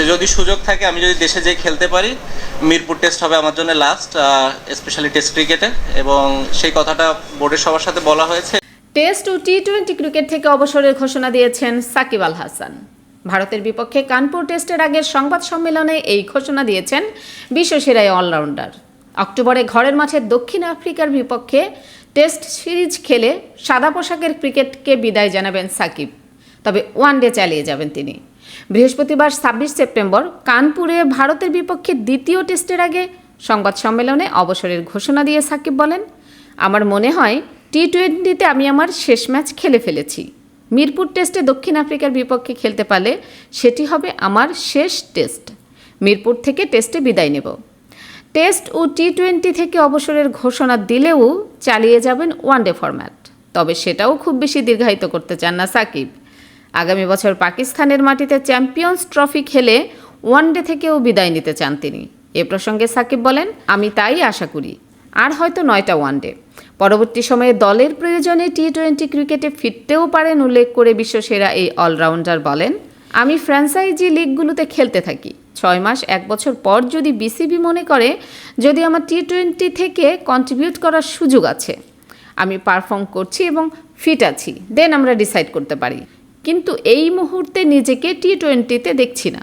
যে যদি সুযোগ থাকে, আমি যদি দেশে যেয়ে খেলতে পারি, মিরপুর টেস্ট হবে আমার জন্য লাস্ট স্পেশালি টেস্ট ক্রিকেটে এবং সেই কথাটা বোর্ডের সবার সাথে বলা হয়েছে। টেস্ট ও টি টোয়েন্টি ক্রিকেট থেকে অবসরের ঘোষণা দিয়েছেন সাকিব আল হাসান। ভারতের বিপক্ষে কানপুর টেস্টের আগের সংবাদ সম্মেলনে এই ঘোষণা দিয়েছেন বিশ্বসেরা অলরাউন্ডার অক্টোবরে ঘরের মাঠে দক্ষিণ আফ্রিকার বিপক্ষে টেস্ট সিরিজ খেলে সাদা পোশাকের ক্রিকেটকে বিদায় জানাবেন সাকিব। তবে ওয়ানডে চালিয়ে যাবেন তিনি। বৃহস্পতিবার ছাব্বিশ সেপ্টেম্বর কানপুরে ভারতের বিপক্ষে দ্বিতীয় টেস্টের আগে সংবাদ সম্মেলনে অবসরের ঘোষণা দিয়ে সাকিব বলেন, আমার মনে হয় টি টোয়েন্টিতে আমি আমার শেষ ম্যাচ খেলে ফেলেছি। মিরপুর টেস্টে দক্ষিণ আফ্রিকার বিপক্ষে খেলতে পারলে সেটি হবে আমার শেষ টেস্ট। মিরপুর থেকে টেস্টে বিদায় নেব। টেস্ট ও টি টোয়েন্টি থেকে অবসরের ঘোষণা দিলেও চালিয়ে যাবেন ওয়ানডে ফরম্যাট। তবে সেটাও খুব বেশি দীর্ঘায়িত করতে চান না সাকিব। আগামী বছর পাকিস্তানের মাটিতে চ্যাম্পিয়ন্স ট্রফি খেলে ওয়ানডে থেকেও বিদায় নিতে চান তিনি। এ প্রসঙ্গে সাকিব বলেন, আমি তাই আশা করি। আর হয়তো নয়টা ওয়ানডে। পরবর্তী সময়ে দলের প্রয়োজনে টি টোয়েন্টি ক্রিকেটে ফিরতেও পারেন উল্লেখ করে বিশ্বসেরা এই অলরাউন্ডার বলেন, আমি ফ্র্যাঞ্চাইজি লিগগুলোতে খেলতে থাকি। ছয় মাস, এক বছর পর যদি বিসিবি মনে করে, যদি আমার টি টোয়েন্টি থেকে কন্ট্রিবিউট করার সুযোগ আছে। আমি পারফর্ম করছি এবং ফিট আছি। দেন আমরা ডিসাইড করতে পারি। কিন্তু এই মুহূর্তে নিজেকে টি টোয়েন্টিতে দেখছি না।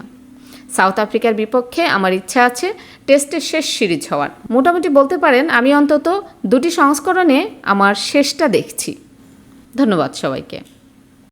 সাউথ আফ্রিকার বিপক্ষে আমার ইচ্ছা আছে টেস্টের শেষ সিরিজ হওয়ার। মোটামুটি বলতে পারেন, আমি অন্তত দুটি সংস্করণে আমার শেষটা দেখছি। ধন্যবাদ সবাইকে।